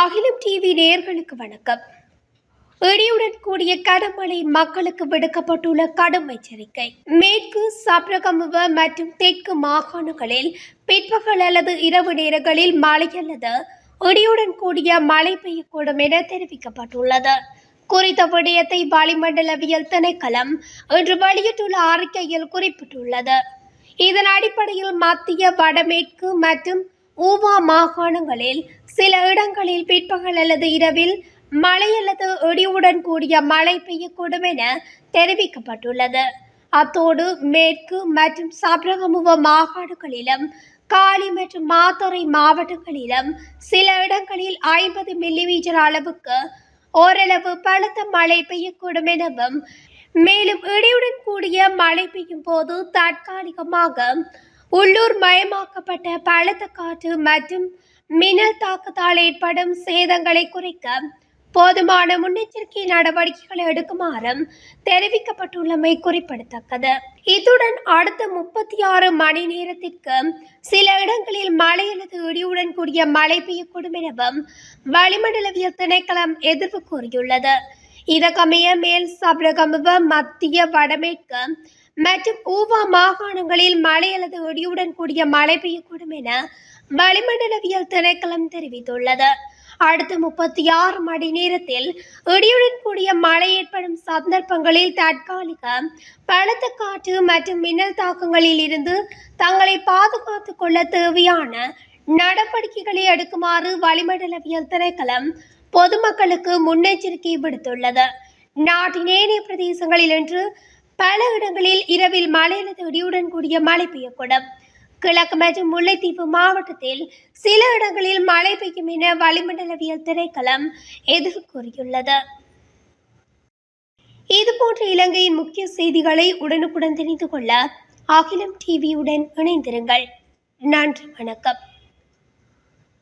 அகிலம் டிவி நேர்களுக்கு வணக்கம். இடியுடன் கூடிய கனமழை மக்களுக்கு விடுக்கப்பட்டுள்ள கடும் எச்சரிக்கை. மேற்கு சப்ரகமுவ மற்றும் தெற்கு மாகாணங்களில் பிற்பகல் அல்லது இரவு நேரங்களில் மழை அல்லது இடியுடன் கூடிய மழை பெய்யக்கூடும் என தெரிவிக்கப்பட்டுள்ளது. குறித்த விடயத்தை வளிமண்டலவியல் திணைக்களம் இன்று வெளியிட்டுள்ள அறிக்கையில் குறிப்பிட்டுள்ளது. இதன் அடிப்படையில் மத்திய வடமேற்கு மற்றும் ஊவா மாகாணங்களில் சில இடங்களில் பிற்பகல் அல்லது இரவில் மழை அல்லது இடியுடன் கூடிய மழை பெய்யக்கூடும் என தெரிவிக்கப்பட்டுள்ளது. அத்தோடு மேற்கு மற்றும் சப்ரகமுவ மாகாணங்களிலும் காலி மற்றும் மாத்தறை மாவட்டங்களிலும் சில இடங்களில் ஐம்பது மில்லிமீட்டர் அளவுக்கு ஓரளவு பலத்த மழை பெய்யக்கூடும் எனவும் மேலும் இடியுடன் கூடிய மழை பெய்யும் போது தற்காலிகமாக உள்ளூர் மயமாக்கப்பட்ட பலத்த காற்று மற்றும் மின்னல் தாக்கத்தால் ஏற்படும் சேதங்களை குறைக்க போதுமான முன்னெச்சரிக்கை நடவடிக்கைகளை எடுக்குமாறும் தெரிவிக்கப்பட்டுள்ளமை குறிப்பிடத்தக்கது. இத்துடன் அடுத்த முப்பத்தி ஆறு மணி நேரத்திற்கு சில இடங்களில் மழை அல்லது இடியுடன் கூடிய மழை பெய்யக்கூடும் எனவும் வளிமண்டலவியல் திணைக்களம் எதிர்ப்பு கூறியுள்ளது. இதற்கமைய மேல் சப்ரகமுவ மத்திய வடமேற்கு மற்றும் ஊவா மாகாணங்களில் மழை அல்லது ஒடியுடன் கூடிய மழை பெய்யக்கூடும் என வளிமண்டலவியல் திணைக்களம் தெரிவித்துள்ளது. அடுத்த முப்பத்தி ஆறு மணி நேரத்தில் இடியுடன் கூடிய மழை ஏற்படும் சந்தர்ப்பங்களில் தற்காலிக பலத்த காற்று மற்றும் மின்னல் தாக்கங்களில் இருந்து தங்களை பாதுகாத்துக் கொள்ள தேவையான நடவடிக்கைகளை எடுக்குமாறு வளிமண்டலவியல் திணைக்களம் பொதுமக்களுக்கு முன்னெச்சரிக்கை விடுத்துள்ளது. நாட்டின் ஏனைய பிரதேசங்களில் இன்று பல இடங்களில் இரவில் மழை அல்லது இடியுடன் கூடிய மழை பெய்யக்கூடும். கிழக்கு மற்றும் முல்லைத்தீவு மாவட்டத்தில் சில இடங்களில் மழை பெய்யும் என வளிமண்டலவியல் திணைக்களம் எதிர்ப்பு கூறியுள்ளது. இதுபோன்ற இலங்கையின் முக்கிய செய்திகளை உடனுக்குடன் தெரிந்து கொள்ள அகிலம் டிவியுடன் இணைந்திருங்கள். நன்றி வணக்கம்.